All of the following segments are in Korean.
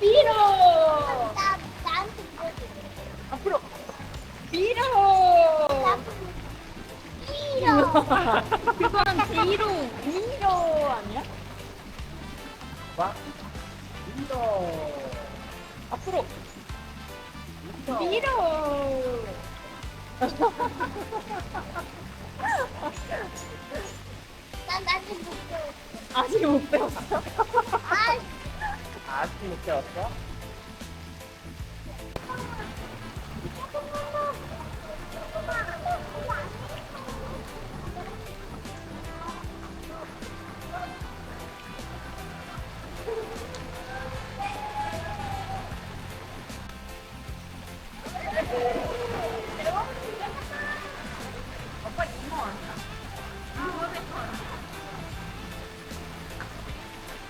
밀어. 나 나한테 앞으로. 밀어. 나쁜 그건 제이로 밀어 아니야? 와. 밀어. 앞으로. 밀어. 밀어. 난 나한테 못 아직 못 배웠어. 아, 아직 못 배웠어?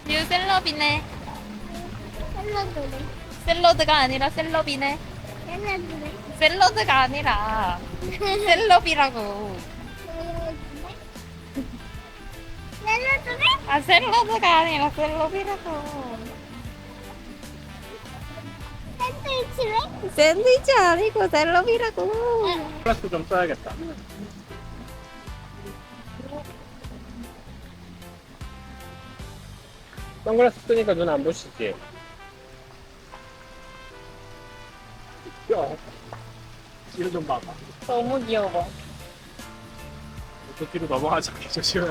뉴 셀럽이네. 샐러드가 아니라 셀럽이네. 샐러드네. 샐러드가 아니라 셀럽이라고. 샐러드네. 아 샐러드가 아니라 셀럽이라고. 샌드위치네? 샌드위치 아니고 셀럽이라고. 플러스 좀 써야겠다. 선글라스 쓰니까 눈안 부시지? 야, 뒤로 좀 봐봐. 너무 귀여워. 그 뒤로 넘어가지 않게 조심해.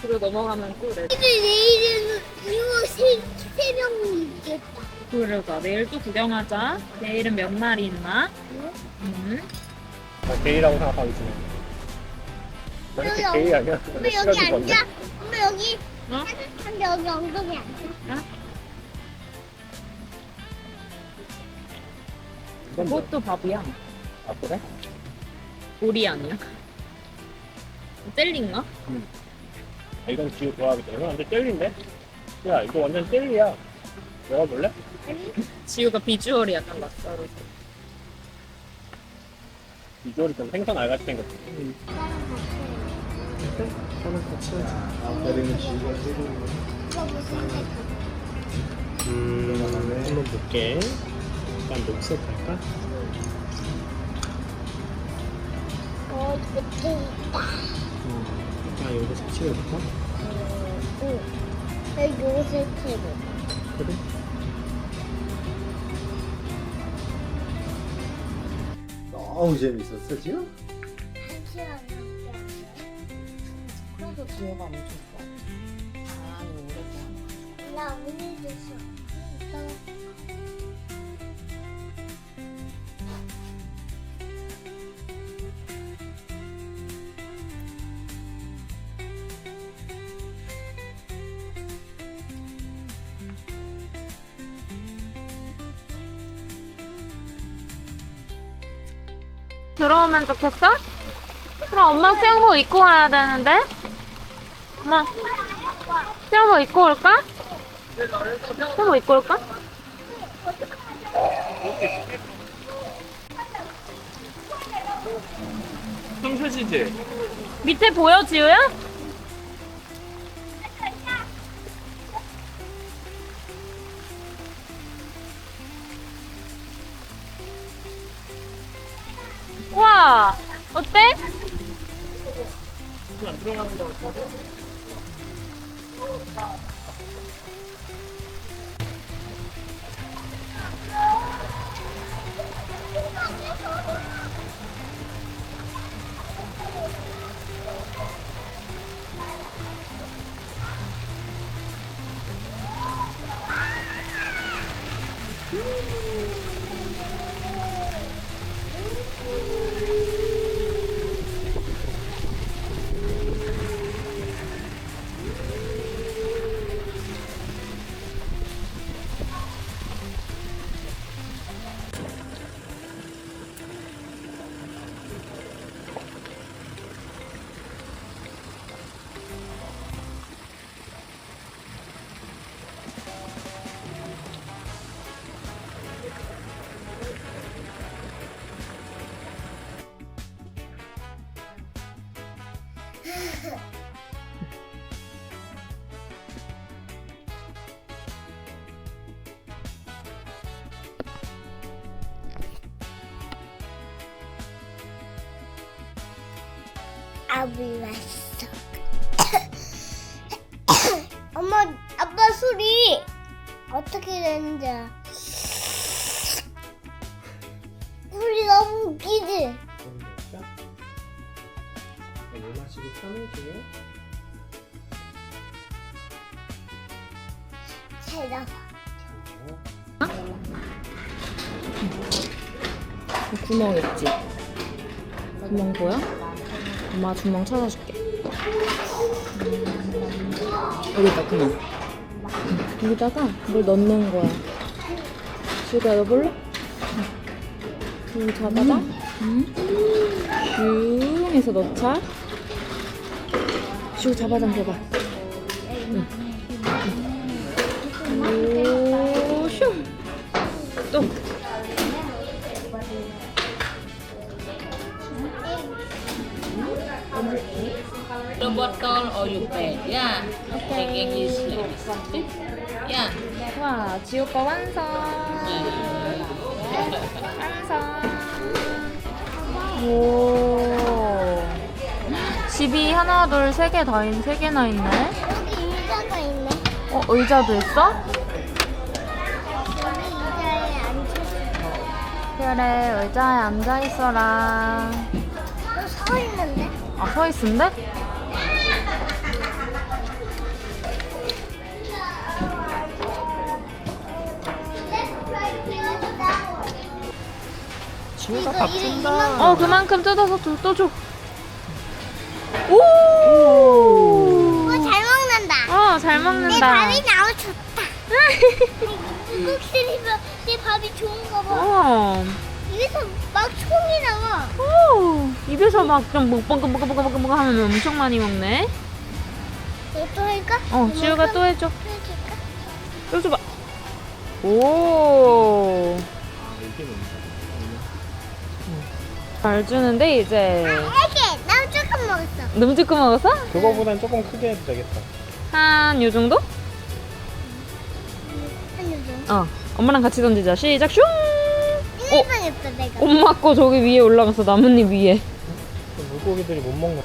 뒤로 넘어가면 꿀. 근데 내일은 이거 세, 세 명이 있겠다. 그러자 내일 또 구경하자. 내일은 몇 마리 있나? 응? 음. 나 게이라고 생각하고 있으면. 나 이렇게 게이 아니야? 엄마 여기 앉아. 엄마 여기. 어? 근데 여기 엉덩이 앉아. 이 그것도 밥이야. 아, 그래? 오리 아니야? 젤리인가? 아, 이건 지우 좋아하기 때문에 완전 젤리인데? 야, 이거 완전 젤리야. 먹어볼래? 지우가 비주얼이 약간 낯설어서. 비주얼이 좀 생선 알같이 생겼어. 지우가. 이거 무슨 색? 음, 한번 볼게. 일단 녹색 할까? 어, 이거 있다. 음, 일단 여기 색칠해볼까? 응. 여기 요새 테이블. 그래? 너무 재밌었어 지금? 한 시간 넘게 안 그래도 지우가 엄청 좋아. 해. 나 오늘도 싫어. 들어오면 좋겠어? 그럼 엄마 수영복 입고 와야 되는데? 엄마 수영복 입고 올까? 수영복 입고 올까? 숨 쉬시지? 밑에 보여 지우야? 좋다. 어때? 음. 엄마, 아빠 소리 어떻게 되는지. 잘 나와. 구멍 있지? 구멍 보여? 엄마 구멍 찾아줄게. 여기 있다 구멍. 응, 여기다가 물 넣는 거야. 지우가 넣어볼래? 응. 여기 잡아봐. 응. 슝 해서 넣자. 지우 잡아 당겨봐. The bottle or you pay. Yeah. Take English like this. Okay? Yeah. 와, 지우 거 완성. 완성. 오. 집이 하나, 둘, 세 개 다 있, 세 개나 있네. 여기 의자가 있네. 어, 의자도 있어? 여기 의자에 앉혀있어. 그래, 의자에 앉아 있어라. 있는데? 아, 서 있은데? 지우가 밥 준다. 어, 그만큼 뜯어서 또, 또 줘. 오! 어, 잘 먹는다. 어, 잘 내 먹는다. 밥이 나와 좋다. 물국수리면 내 밥이 좋은가 봐. 어. 입에서 막 총이 나와. 오, 입에서 막좀 먹먹먹먹먹먹 하면 엄청 많이 먹네. 너또 할까? 어, 지우가 또 해줘. 해줄까? 또 줘봐. 오, 이게. 잘 주는데 이제 이게 나 조금 먹었어. 너무 조금 먹었어? 그거보단 조금 크게 해도 되겠다. 한 요 정도? 한 요정. 어, 엄마랑 같이 던지자. 시작. 슝. 어, 예뻐 내가. 엄마 거 저기 위에 올라갔어. 나뭇잎 위에. 그 물고기들이 못 먹는.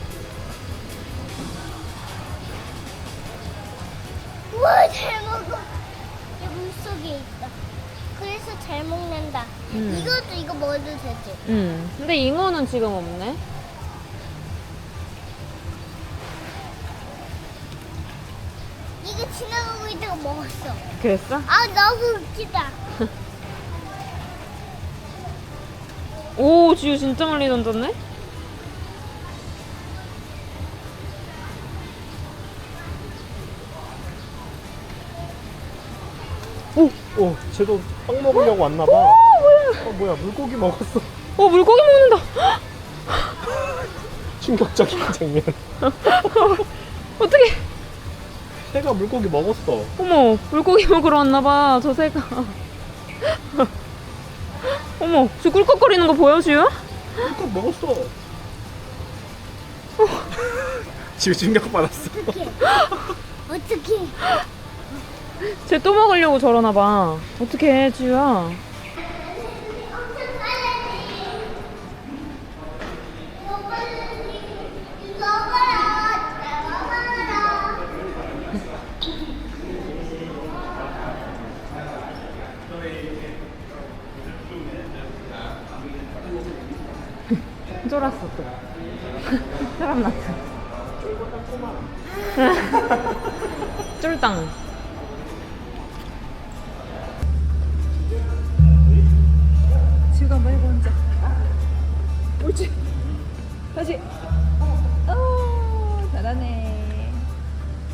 우와 잘 먹어. 얘 물속에 있다. 그래서 잘 먹는다. 음. 이것도 이거 먹어도 되지. 음. 근데 잉어는 지금 없네. 이거 지나가고 있다가 먹었어. 그랬어? 아 너무 웃기다. 오, 지우 진짜 멀리 던졌네. 오, 오, 쟤도 빵 먹으려고 왔나 봐. 어, 뭐야, 물고기 먹었어. 어, 물고기 먹는다. 충격적인 장면. 어떻게? 새가 물고기 먹었어. 어머, 물고기 먹으러 왔나봐, 저 새가. 어머, 저 꿀꺽거리는 거 보여, 지우야? 꿀꺽 먹었어. 지금 충격 받았어. 어떻게? 쟤 또 먹으려고 저러나 봐. 어떡해, 지우야. 쫄았어, 또. 사람 났어. 쫄당. 지우가 한번 해봐 혼자 옳지. 다시. 어 잘하네.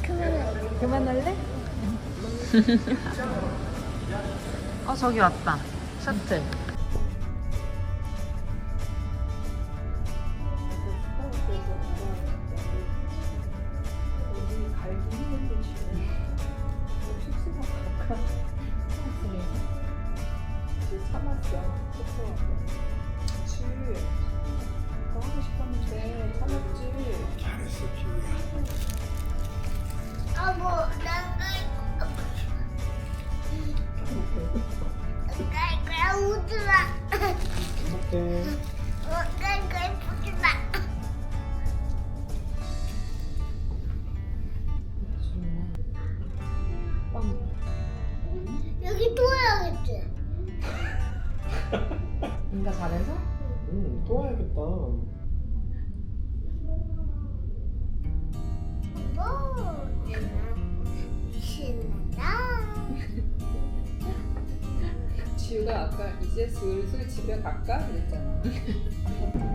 그러면 그만할래? 어 저기 왔다. 셔틀 잘했어, 지우야. 아 뭐 난갈 갈 거야 우주라. 오케이. 갈 거야 우주라. 지우가 아까 이제 슬슬 집에 갈까 그랬잖아.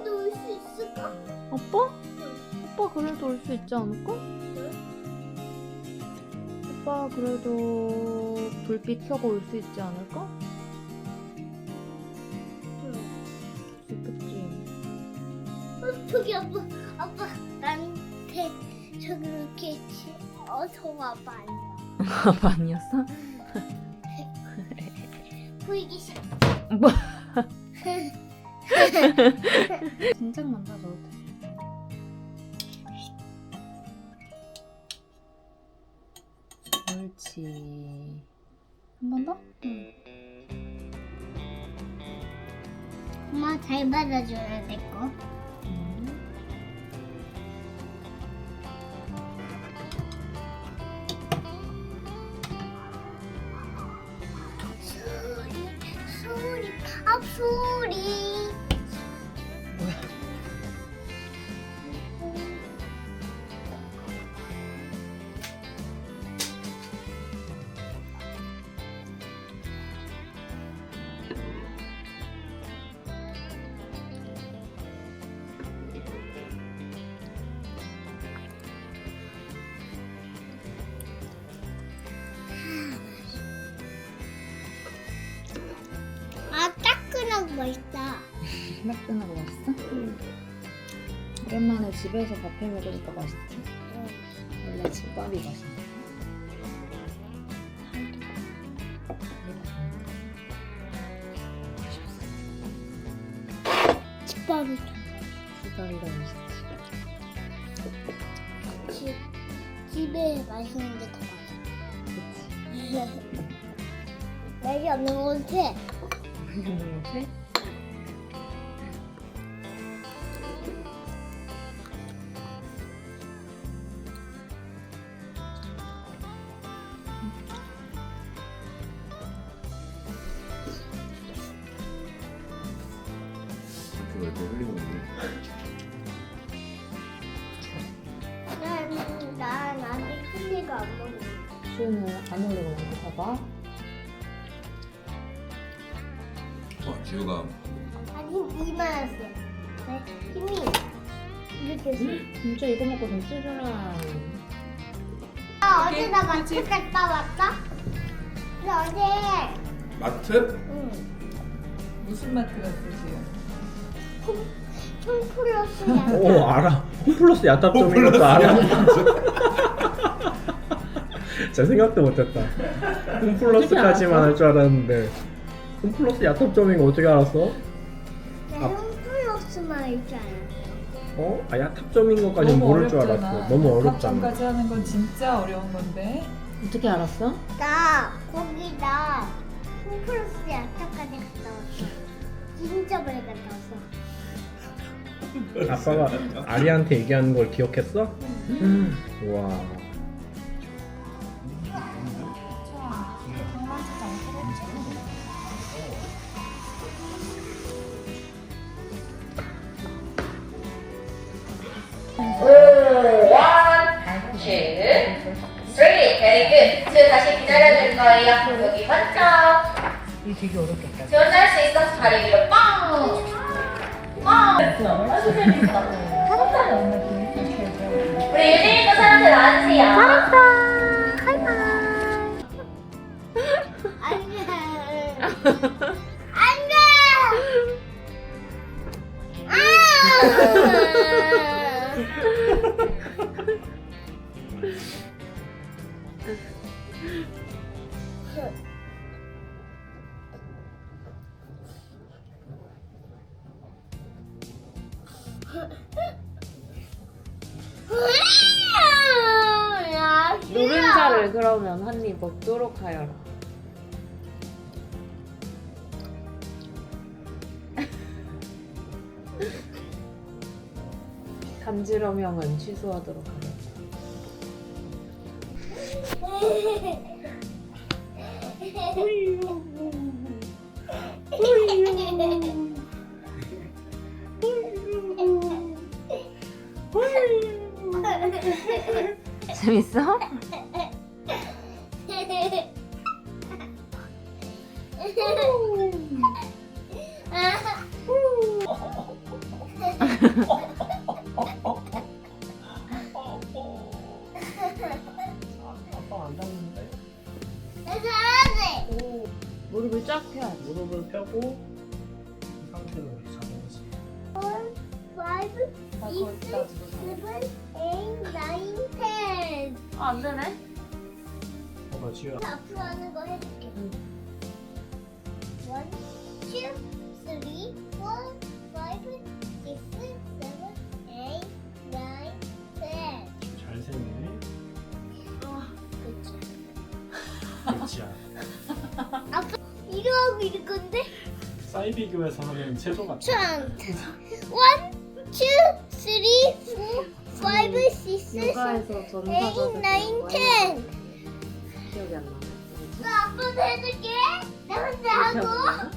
어두운 데올 수 있을까? 아빠? 아빠 그래도 올 수 있지 않을까? 아빠 그래도 불빛 켜고 올 수 있지 않을까? 수 있겠지. 어, 저기 아빠 아빠 나한테 저기 이렇게 치- 어 저거 아빠 아니었어? 보이기 싫어. 뭐? 진작만 사줘도 돼. 옳지. 한 번 더? 응. 엄마 잘 받아줘야 될 거. 음. 소리 소리 아 소리. 맛있다. 따끈하고 맛있어? 응. 오랜만에 집에서 밥해 먹으니까 맛있지. 원래 집밥이 맛있네. 집밥이 집밥이가 맛있지. 집 집에 맛있는 게더 많아. 그치. 맛이 없는 것 같아. 음, 그래? 그걸 봐봐. 어, 지우가 아직 이만했어. 네, 힘이 이렇게 해서. 진짜 이거 먹고 좀 쓰잖아. 아, 나 어제 나 마트 갔다 왔다. 나 어제 마트? 응. 무슨 마트 갔으세요? 홈플러스야. 오 알아. 홈플러스 야탑점인 것도 알아. 진짜 생각도 못했다. 홈플러스까지만 할 줄 알았는데 홈플러스 야탑점인 거 어떻게 알았어? 나 홈플러스만 알줄 알았어. 어? 아 야탑점인 것까지 모를 줄 알았어. 너무 어렵잖아. 합점까지 하는 건 진짜 어려운 건데. 어떻게 알았어? 나 거기다 홈플러스 야타까지 갔다 왔어. 진짜 많이 갔다 왔어. 아빠가 아리한테 얘기하는 걸 기억했어? 와. 지금 다시 기다려줄 거예요. 여기 먼저. 이 되게 어렵겠다. 지원 할 수 있어. 다리 위로 빵. 빵. 아주. 우리 유진이도 사람들 나와주세요. 잘했어. 안돼. 안돼. 아! 노른자를 그러면 한 입 먹도록 하여라. 간지럼형은 취소하도록 하여라. 재밌어? 아빠 안 닿는데? 나 잘하지? 무릎을 쫙 펴야지. 무릎을 펴고 이 상태로 이렇게 five, 아, ten. 아, 안 되네? 봐봐 지효야. 앞으로 하는 거 해줄게. One, two, three, four, five, six, seven, eight, nine, ten. 잘 세네. 아, 그치. 그렇지야. 이거 하고 이럴 건데? 사이비교에서 하는 채도 같아. chant. One, two, three, four, five, six, seven, 육아에서 전사가 eight, nine, ten. 기억이 안 나. 나 아빠도 해줄게. 나 혼자 하고.